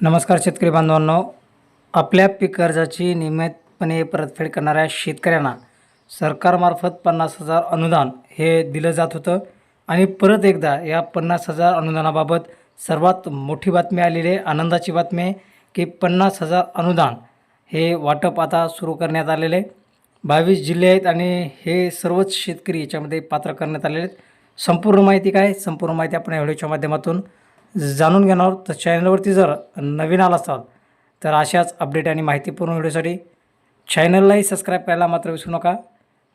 नमस्कार शेतकरी बांधवांनो. आपल्या पीक कर्जाची नियमितपणे परतफेड करणाऱ्या शेतकऱ्यांना सरकारमार्फत पन्नास हजार अनुदान हे दिलं जात होतं. आणि परत एकदा या पन्नास हजार अनुदानाबाबत सर्वात मोठी बातमी आलेली आहे आनंदाची बातमी आहे की पन्नास हजार अनुदान हे वाटप आता सुरू करण्यात आलेले आहे. बावीस जिल्हे आहेत आणि हे सर्वच शेतकरी याच्यामध्ये पात्र करण्यात आलेले आहेत. संपूर्ण माहिती काय? संपूर्ण माहिती आपण या व्हिडिओच्या माध्यमातून जाणून घेणार आहोत तर चॅनलवरती जर नवीन आला असाल तर अशाच अपडेट आणि माहितीपूर्ण व्हिडिओसाठी चॅनललाही सबस्क्राईब करायला मात्र विसरू नका.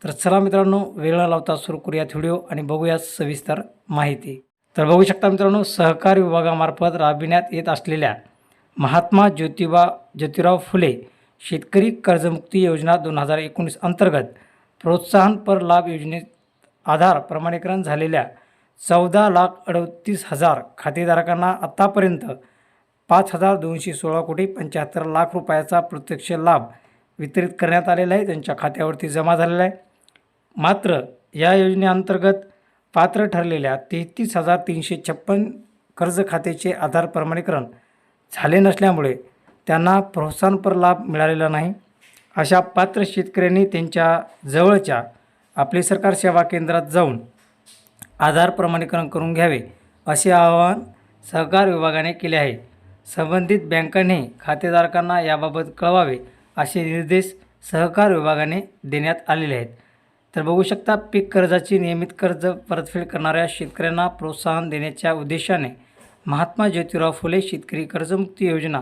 तर चला मित्रांनो वेळ न लावता सुरू करूयात व्हिडिओ आणि बघूया सविस्तर माहिती. तर बघू शकता मित्रांनो सहकार विभागामार्फत राबविण्यात येत असलेल्या महात्मा ज्योतिबा ज्योतिराव फुले शेतकरी कर्जमुक्ती योजना दोन हजार एकोणीस अंतर्गत प्रोत्साहनपर लाभ योजनेत आधार प्रमाणीकरण झालेल्या चौदा लाख अडतीस हजार खातेधारकांना आत्तापर्यंत पाच हजार दोनशे सोळा कोटी पंच्याहत्तर लाख रुपयाचा प्रत्यक्ष लाभ वितरित करण्यात आलेला आहे. त्यांच्या खात्यावरती जमा झालेला आहे. मात्र या योजनेअंतर्गत पात्र ठरलेल्या तेहतीस हजार तीनशे छप्पन कर्ज खात्याचे आधार प्रमाणीकरण झाले नसल्यामुळे त्यांना प्रोत्साहनपर लाभ मिळालेला नाही. अशा पात्र शेतकऱ्यांनी त्यांच्या जवळच्या आपले सरकार सेवा केंद्रात जाऊन आधार प्रमाणीकरण करून घ्यावे असे आवाहन सहकार विभागाने केले आहे. संबंधित बँकांनी खातेधारकांना याबाबत कळवावे असे निर्देश सहकार विभागाने देण्यात आलेले आहेत. तर बघू शकता पीक कर्जाची नियमित कर्ज परतफेड करणाऱ्या शेतकऱ्यांना प्रोत्साहन देण्याच्या उद्देशाने महात्मा ज्योतिराव फुले शेतकरी कर्जमुक्ती योजना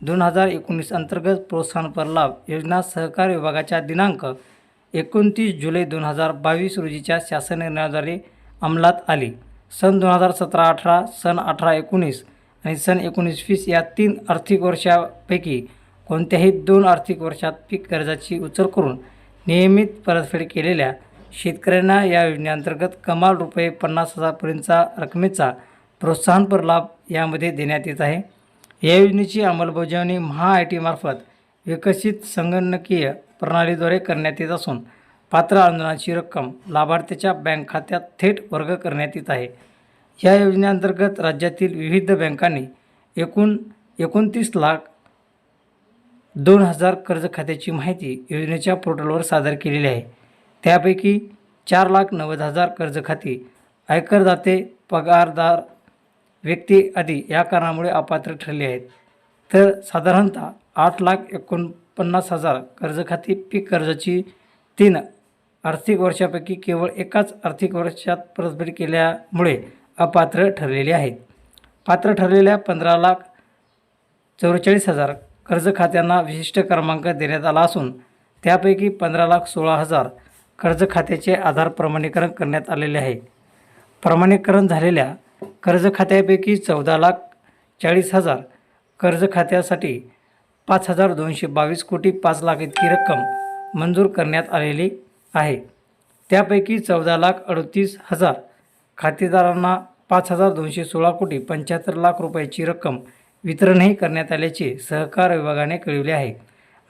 दोन हजार एकोणीस अंतर्गत प्रोत्साहनपर लाभ योजना सहकार विभागाच्या दिनांक एकोणतीस जुलै दोन हजार बावीस रोजीच्या शासन निर्णयाद्वारे अंमलात आली. सन दोन हजार सतरा अठरा सन अठरा एकोणीस आणि सन एकोणीस वीस या तीन आर्थिक वर्षापैकी कोणत्याही दोन आर्थिक वर्षात पीक कर्जाची उचल करून नियमित परतफेड केलेल्या शेतकऱ्यांना या योजनेअंतर्गत कमाल रुपये पन्नास हजारपर्यंतचा रकमेचा प्रोत्साहनपर लाभ यामध्ये देण्यात येत आहे. या योजनेची अंमलबजावणी महा आय टीमार्फत विकसित संगणकीय प्रणालीद्वारे करण्यात येत असून पात्र अनुदानाची रक्कम लाभार्थ्याच्या बँक खात्यात थेट वर्ग करण्यात येत आहे. या योजनेअंतर्गत राज्यातील विविध बँकांनी एकूण एकोणतीस लाख दोन हजार कर्ज खात्याची माहिती योजनेच्या पोर्टलवर सादर केलेली आहे. त्यापैकी चार लाख नव्वद हजार कर्ज खाती आयकरदाते पगारदार व्यक्ती आदी या कारणामुळे अपात्र ठरले आहेत. तर साधारणतः आठ लाख एकोणपन्नास हजार कर्ज खाती पीक कर्जाची तीन आर्थिक वर्षापैकी केवळ एकाच आर्थिक वर्षात परतफेड केल्यामुळे अपात्र ठरलेले आहेत. पात्र ठरलेल्या पंधरा लाख चौवेचाळीस हजार कर्ज खात्यांना विशिष्ट क्रमांक देण्यात आला असून त्यापैकी पंधरा लाख सोळा हजार कर्ज खात्याचे आधार प्रमाणीकरण करण्यात आलेले आहे. प्रमाणीकरण झालेल्या कर्ज खात्यापैकी चौदा लाख चाळीस हजार कर्ज खात्यासाठी पाच हजार दोनशे बावीस कोटी पाच लाख इतकी रक्कम मंजूर करण्यात आलेली आहे. त्यापैकी चौदा लाख अडतीस हजार खातेदारांना पाच हजार दोनशे सोळा कोटी पंच्याहत्तर लाख रुपयाची रक्कम वितरणही करण्यात आल्याचे सहकार विभागाने कळविले आहे.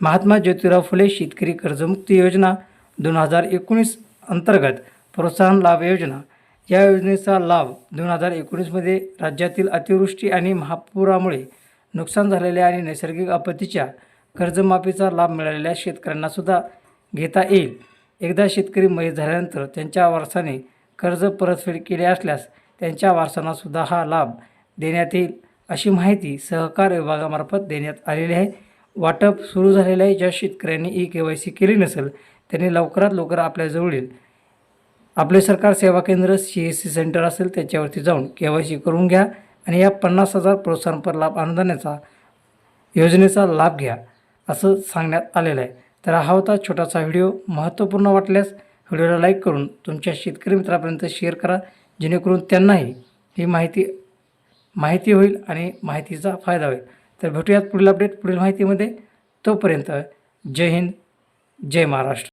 महात्मा ज्योतिराव फुले शेतकरी कर्जमुक्ती योजना दोन हजार एकोणीस अंतर्गत प्रोत्साहन लाभ योजना. या योजनेचा लाभ दोन हजार एकोणीसमध्ये राज्यातील अतिवृष्टी आणि महापुरामुळे नुकसान झालेल्या आणि नैसर्गिक आपत्तीच्या कर्जमाफीचा लाभ मिळालेल्या शेतकऱ्यांनासुद्धा घेता येईल. एकदा शेतकरी मयत झाल्यानंतर त्यांच्या वारसाने कर्ज परतफेड केले असल्यास त्यांच्या वारसांनासुद्धा हा लाभ देण्यात येईल अशी माहिती सहकार विभागामार्फत देण्यात आलेली आहे. वाटप सुरू झालेलं आहे. ज्या शेतकऱ्यांनी ई के वाय सी केली नसेल त्यांनी लवकरात लवकर आपल्याजवळील आपले सरकार सेवा केंद्र सी एस सी सेंटर असेल त्याच्यावरती जाऊन के वाय सी करून घ्या आणि या पन्नास हजार प्रोत्साहनपर लाभ अनुदानाचा योजनेचा लाभ घ्या असं सांगण्यात आलेलं आहे. तर हा होता छोटासा व्हिडिओ. महत्त्वपूर्ण वाटल्यास व्हिडिओला लाईक करून तुमच्या शेतकरी मित्रापर्यंत शेअर करा जेणेकरून त्यांनाही ही माहिती माहिती होईल आणि माहितीचा फायदा होईल. तर भेटूयात पुढील अपडेट पुढील माहितीमध्ये. तोपर्यंत जय हिंद जय महाराष्ट्र.